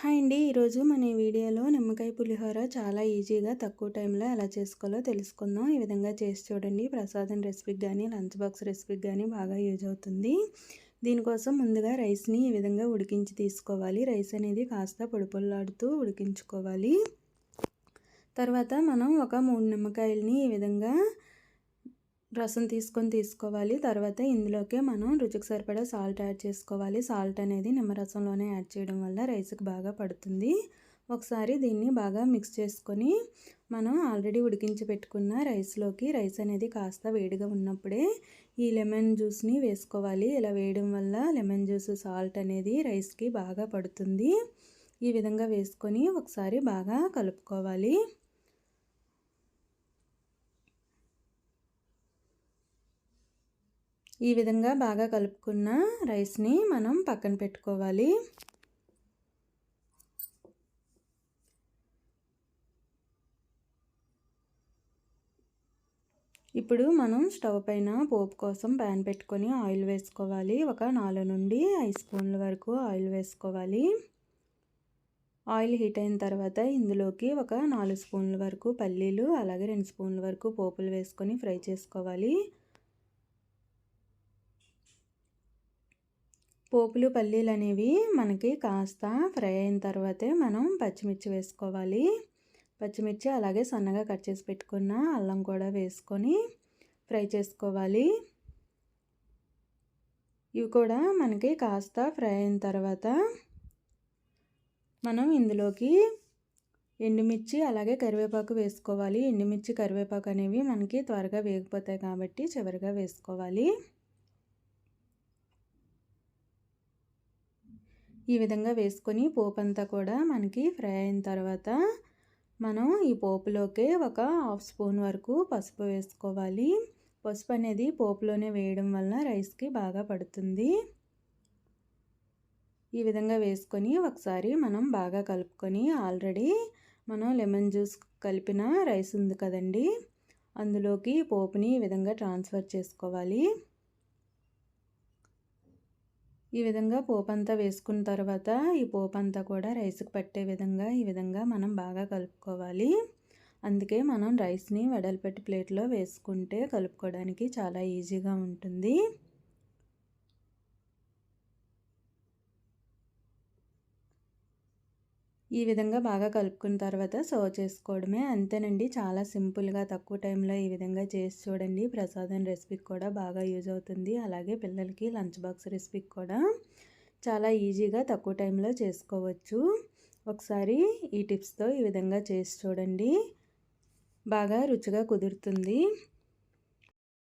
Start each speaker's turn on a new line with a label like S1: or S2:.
S1: Hi అండి. ఈరోజు మన ఈ వీడియోలో నిమ్మకాయ పులిహోర చాలా ఈజీగా తక్కువ టైంలో ఎలా చేసుకోవాలో తెలుసుకుందాం. ఈ విధంగా చేసి చూడండి. ప్రసాదం రెసిపీకి కానీ లంచ్ బాక్స్ రెసిపీకి కానీ బాగా యూజ్ అవుతుంది. దీనికోసం ముందుగా రైస్ని ఈ విధంగా ఉడికించి తీసుకోవాలి. రైస్ అనేది కాస్త పొడిపొల్లాడుతూ ఉడికించుకోవాలి. తర్వాత మనం ఒక మూడు నిమ్మకాయలని ఈ విధంగా రసం తీసుకొని తీసుకోవాలి. తర్వాత ఇందులోకే మనం రుచికి సరిపడా సాల్ట్ యాడ్ చేసుకోవాలి. సాల్ట్ అనేది నిమ్మరసంలోనే యాడ్ చేయడం వల్ల రైస్కి బాగా పడుతుంది. ఒకసారి దీన్ని బాగా మిక్స్ చేసుకొని మనం ఆల్రెడీ ఉడికించి పెట్టుకున్న రైస్లోకి రైస్ అనేది కాస్త వేడిగా ఉన్నప్పుడే ఈ లెమన్ జ్యూస్ని వేసుకోవాలి. ఇలా వేయడం వల్ల లెమన్ జ్యూస్ సాల్ట్ అనేది రైస్కి బాగా పడుతుంది. ఈ విధంగా వేసుకొని ఒకసారి బాగా కలుపుకోవాలి. ఈ విధంగా బాగా కలుపుకున్న రైస్ని మనం పక్కన పెట్టుకోవాలి. ఇప్పుడు మనం స్టవ్ పైన పోపు కోసం ప్యాన్ పెట్టుకొని ఆయిల్ వేసుకోవాలి. ఒక నాలుగు నుండి ఐదు స్పూన్ల వరకు ఆయిల్ వేసుకోవాలి. ఆయిల్ హీట్ అయిన తర్వాత ఇందులోకి ఒక నాలుగు స్పూన్ల వరకు పల్లీలు అలాగే రెండు స్పూన్ల వరకు పోపులు వేసుకొని ఫ్రై చేసుకోవాలి. పోపులు పల్లీలు అనేవి మనకి కాస్త ఫ్రై అయిన తర్వాతే మనం పచ్చిమిర్చి వేసుకోవాలి. పచ్చిమిర్చి అలాగే సన్నగా కట్ చేసి పెట్టుకున్న అల్లం కూడా వేసుకొని ఫ్రై చేసుకోవాలి. ఇవి కూడా మనకి కాస్త ఫ్రై అయిన తర్వాత మనం ఇందులోకి ఎండుమిర్చి అలాగే కరివేపాకు వేసుకోవాలి. ఎండుమిర్చి కరివేపాకు అనేవి మనకి త్వరగా వేగిపోతాయి కాబట్టి చివరిగా వేసుకోవాలి. ఈ విధంగా వేసుకొని పోపు అంతా కూడా మనకి ఫ్రై అయిన తర్వాత మనం ఈ పోపులోకి ఒక హాఫ్ స్పూన్ వరకు పసుపు వేసుకోవాలి. పసుపు అనేది పోపులోనే వేయడం వల్ల రైస్కి బాగా పడుతుంది. ఈ విధంగా వేసుకొని ఒకసారి మనం బాగా కలుపుకొని ఆల్రెడీ మనం లెమన్ జ్యూస్ కలిపిన రైస్ ఉంది కదండి. అందులోకి పోపుని ఈ విధంగా ట్రాన్స్ఫర్ చేసుకోవాలి. ఈ విధంగా పోపు అంతా వేసుకున్న తర్వాత ఈ పోపు అంతా కూడా రైస్కి పట్టే విధంగా ఈ విధంగా మనం బాగా కలుపుకోవాలి. అందుకే మనం రైస్ని వెడల్పెట్టి ప్లేట్లో వేసుకుంటే కలుపుకోవడానికి చాలా ఈజీగా ఉంటుంది. ఈ విధంగా బాగా కలుపుకున్న తర్వాత సర్వ్ చేసుకోవడమే అంతేనండి. చాలా సింపుల్గా తక్కువ టైంలో ఈ విధంగా చేసి చూడండి. ప్రసాదం రెసిపీకి కూడా బాగా యూజ్ అవుతుంది. అలాగే పిల్లలకి లంచ్ బాక్స్ రెసిపీకి కూడా చాలా ఈజీగా తక్కువ టైంలో చేసుకోవచ్చు. ఒకసారి ఈ టిప్స్తో ఈ విధంగా చేసి చూడండి. బాగా రుచిగా కుదురుతుంది.